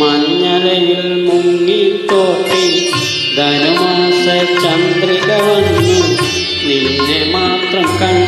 മഞ്ഞലയിൽ മുങ്ങിത്തോട്ടി ധനുമാസ ചന്ദ്രിക വന്നു. നിന്നെ മാത്രം കണ്ടില്ലല്ലോ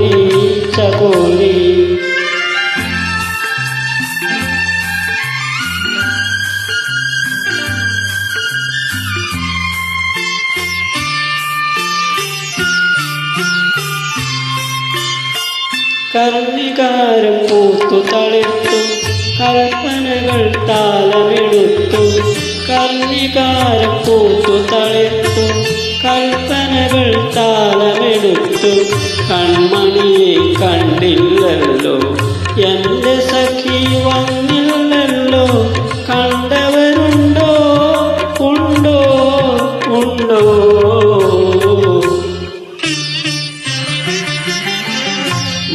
കർണികാരം പൂത്തു തളിർത്തു. കൽപ്പനകൾ താലമെടുത്തു കർണികാരം പൂത്തു തളിർത്തു. കൽപ്പനകൾ താലമെടുത്തു കൺമണിയെ കണ്ടില്ലല്ലോ. എന്റെ സഖി വന്നില്ലല്ലോ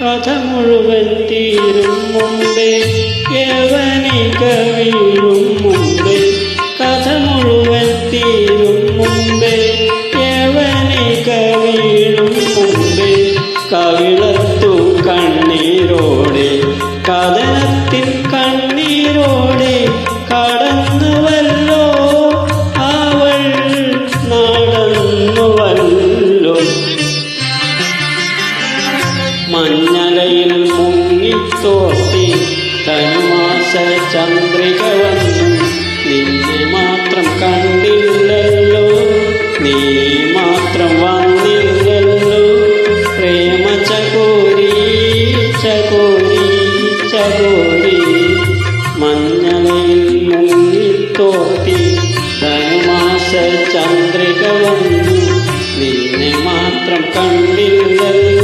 കഥ മുഴുവൻ തീരും മുമ്പേ യവനി കവിയും മുമ്പേ. കഥ മുഴുവൻ തീരും മുമ്പേ യവനി കവിയും മുമ്പേ. കവിളത്തു കണ്ണീരോടെ കഥനത്തിൻ മുങ്ങിത്തോട്ടി ധനുമാസ ചന്ദ്രിക വന്നു നിന്നെ മാത്രം കണ്ടില്ലല്ലോ നീ മാത്രം വന്നില്ലല്ലോ. പ്രേമ ചകോരി ചകോരി ചകോരി മഞ്ഞലയിൽ മുങ്ങിത്തോട്ടി ധനുമാസ ചന്ദ്രിക വന്നു നിന്നെ മാത്രം കണ്ടില്ലല്ലോ.